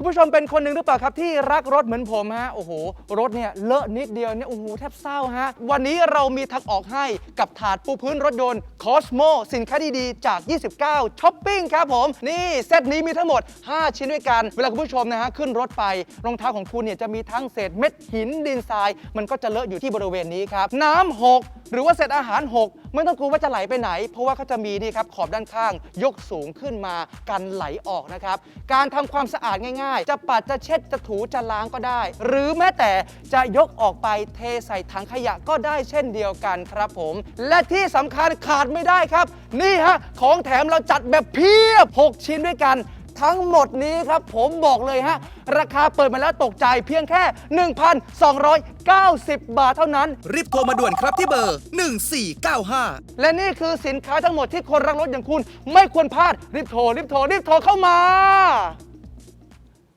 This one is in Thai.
คุณผู้ชมเป็นคนหนึ่งหรือเปล่าครับที่รักรถเหมือนผมฮะโอ้โห รถเนี่ยเลอะนิดเดียวเนี่ยโอ้โหแทบเศร้าฮะ วันนี้เรามีทางออกให้กับถาดปูพื้นรถยนต์ Cosmo สินค้าดีๆ จาก 29ช้อปปิ้งครับผม นี่เซตนี้มีทั้งหมด 5 ชิ้นด้วยกัน เวลาคุณผู้ชมนะฮะขึ้นรถไป รองเท้าของคุณเนี่ยจะมีทั้งเศษเม็ดหินดินทราย มันก็จะเลอะอยู่ที่บริเวณนี้ครับ น้ำหก หรือว่าเศษอาหารหกไม่ต้องกลัวว่าจะไหลไปไหน เพราะว่าเขาจะมีนี่ครับขอบด้านข้าง ยกสูงขึ้นมากันไหลออกนะครับ การทำความสะอาดง่ายๆ จะปัดจะเช็ดจะถูจะล้างก็ได้ หรือแม้แต่จะยกออกไปเทใส่ถังขยะก็ได้เช่นเดียวกันครับผม และที่สำคัญขาดไม่ได้ครับ นี่ฮะของแถมเราจัดแบบเพียบ 6 ชิ้นด้วยกัน ทั้งหมดนี้ครับ ผมบอกเลยฮะ ราคาเปิดมาแล้วตกใจเพียงแค่ 1,290 บาทเท่านั้น รีบโทรมาด่วนครับที่เบอร์ 1495 และนี่คือสินค้าทั้งหมดที่คนรักรถอย่างคุณ ไม่ควรพลาดรีบโทรรีบโทรรีบโทรเข้ามา